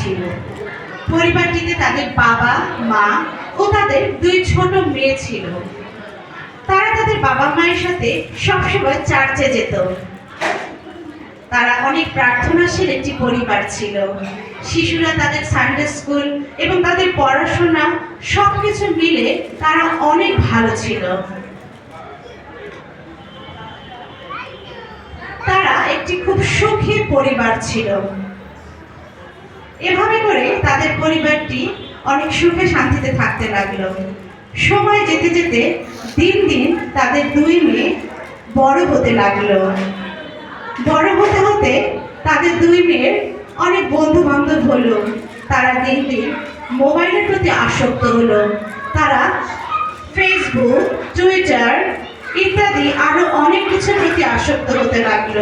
ছিল। পরিবারটিতে তাদের বাবা, মা ও তাদের দুই ছোট মেয়ে ছিল। তারা তাদের বাবা মায়ের সাথে সবসময় চার্চে যেত। তারা অনেক প্রার্থনাশীল একটি পরিবার ছিল। শিশুরা তাদের সানডে স্কুল এবং তাদের পড়াশোনা সবকিছু মিলে তারা অনেক ভালো ছিল। তারা একটি খুব সুখী পরিবার ছিল। এভাবে করে তাদের পরিবারটি অনেক সুখে শান্তিতে থাকতে লাগল। সময় যেতে যেতে দিন দিন তাদের দুই মেয়ে বড় হতে লাগল। বড় হতে হতে তাদের দুই মেয়ের অনেক বন্ধু বান্ধব হলো। তারা দিন দিন মোবাইলের প্রতি আসক্ত হলো। তারা ফেসবুক টুইটার ইত্যাদি আরও অনেক কিছুর প্রতি আসক্ত হতে লাগল।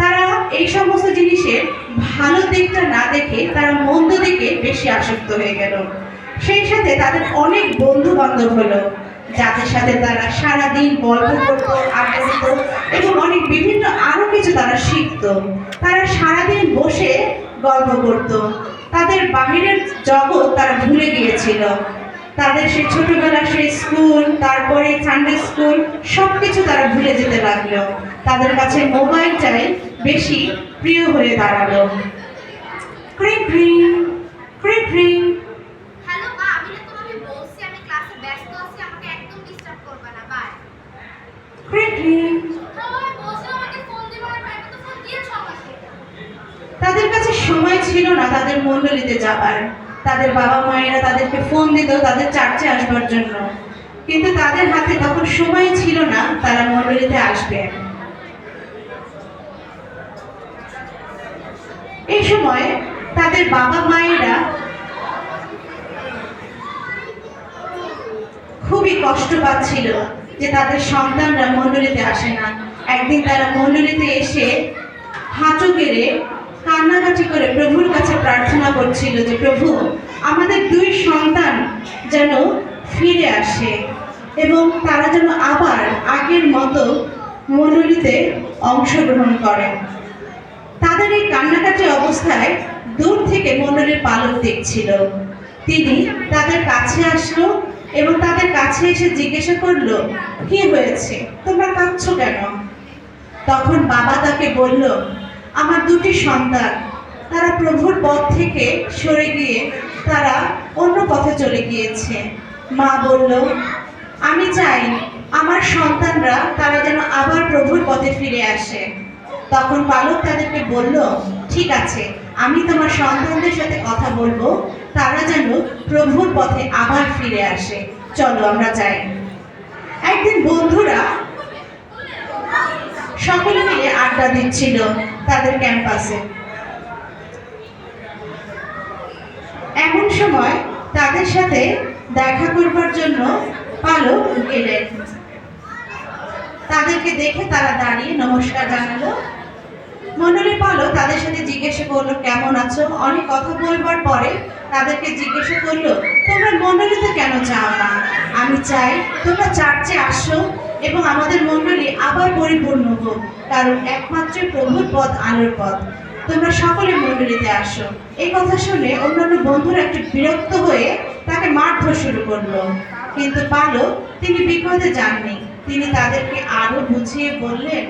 তারা এই সমস্ত জিনিসের ভালো দিকটা না দেখে তারা মন্দ দিকে বেশি আসক্ত হয়ে গেল। সেই সাথে তাদের অনেক বন্ধু বান্ধব হলো, যাদের সাথে তারা সারাদিন গল্প করতো, আড্ডা এবং অনেক বিভিন্ন আরও কিছু তারা শিখতো। তারা সারাদিন বসে গল্প করতো। তাদের বাহিরের জগৎ তারা ভুলে গিয়েছিল। তাদের সেই ছোটবেলার সেই স্কুল, তারপরে সানডে স্কুল সব কিছু তারা ভুলে যেতে লাগল। তাদের কাছে মোবাইলটাই বেশি প্রিয় হয়ে দাঁড়াল। ক্রিং ক্রিং ক্রিং ক্রিং। হ্যালো মা আমি না তোমাকে বলছি আমি ক্লাসে ব্যস্ত আছি আমাকে একদম ডিস্টার্ব করবে না বাই ক্রিং ক্রিং। হ্যাঁ তাদের কাছে সময় ছিল না তাদের মণ্ডলীতে যাবার। তাদের বাবা মায়েরা তাদেরকে ফোন দিত তাদের চার্চে আসবার জন্য। কিন্তু তাদের হাতে তখন সময় ছিল না তারা মণ্ডলীতে আসবে। সময় তাদের বাবা মায়েরা খুবই কষ্ট পাচ্ছিল যে তাদের সন্তানরা আসে না। একদিন তারা এসে হাঁটু গেড়ে কান্নাকাটি করে প্রভুর কাছে প্রার্থনা করছিল যে, প্রভু, আমাদের দুই সন্তান যেন ফিরে আসে এবং তারা যেন আবার আগের মতো মণ্ডলীতে অংশগ্রহণ করে তাদের এই কান্নাকাটি অবস্থায় দূর থেকে মণ্ডলীর পালক দেখছিল। তিনি তাদের কাছে আসলো এবং তাদের কাছে এসে জিজ্ঞাসা করল, কি হয়েছে? তোমরা কাঁদছো কেন? তখন বাবা তাকে বলল, আমার দুটি সন্তান। তারা প্রভুর পথ থেকে সরে গিয়ে তারা অন্য পথে চলে গিয়েছে। মা বলল, আমি চাই আমার সন্তানরা তারা যেন আবার প্রভুর পথে ফিরে আসে। তখন পালক তাদেরকে বলল, ঠিক আছে, আমি তোমার সন্তানদের সাথে কথা বলব। তারা যেন প্রভুর পথে আবার ফিরে আসে। চলো আমরা যাই। একদিন বন্ধুরা সকলে মিলে আড্ডা দিচ্ছিল তাদের ক্যাম্পাসে। এমন সময় তাদের সাথে দেখা করবার জন্য পালক গেলেন তাদেরকে দেখে তারা দাঁড়িয়ে নমস্কার জানালো। মন্ডলী পালক তাদের সাথে জিজ্ঞাসা করল, কেমন আছো? অনেক কথা বলবার পরে তাদেরকে জিজ্ঞাসা করল, তোমরা মন্ডলীতে কেন চাও না? আমি চাই তোমরা চার্চে আসো এবং আমাদের মন্ডলী আবার পরিপূর্ণ হোক, কারণ একমাত্র প্রভুর পথ আলোর পথ। তোমরা সকলে মন্ডলীতে আসো। এই কথা শুনে অন্যান্য বন্ধুরা একটু বিরক্ত হয়ে তাকে মারধর শুরু করল। কিন্তু পালক তিনি বিপদে যাননি। তিনি তাদেরকে আরও বুঝিয়ে বললেন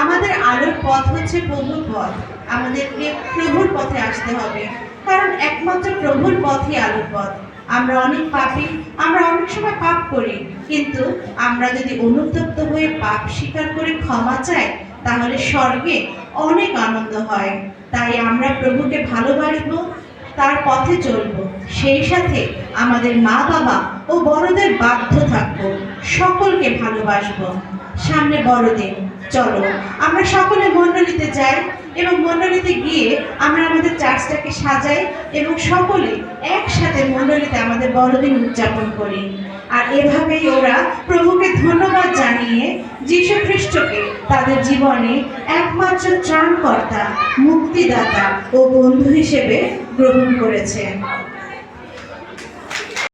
আমাদের আলোর পথ হচ্ছে প্রভুর পথ। আমাদেরকে প্রভুর পথে আসতে হবে। কারণ একমাত্র প্রভুর পথই আলোর পথ। আমরা অনেক পাপী, আমরা অনেক সময় পাপ করি, কিন্তু আমরা যদি অনুতপ্ত হয়ে পাপ স্বীকার করে ক্ষমা চাই, তাহলে স্বর্গে অনেক আনন্দ হয়। তাই আমরা প্রভুকে ভালোবাসবো, তার পথে চলবো। সেই সাথে আমাদের মা বাবা ও বড়দের বাধ্য থাকব। সকলকে ভালোবাসবো। সামনে বড়দিন চলো, আমরা সকলে মণ্ডলীতে যাই এবং মণ্ডলীতে গিয়ে আমরা আমাদের চার্চটাকে সাজাই এবং সকলে একসাথে মণ্ডলীতে আমাদের বড়দিন উদযাপন করি। আর এভাবেই ওরা প্রভুকে ধন্যবাদ জানিয়ে যীশু খ্রিস্টকে তাদের জীবনে একমাত্র ত্রাণকর্তা, মুক্তিদাতা ও বন্ধু হিসেবে গ্রহণ করেছে।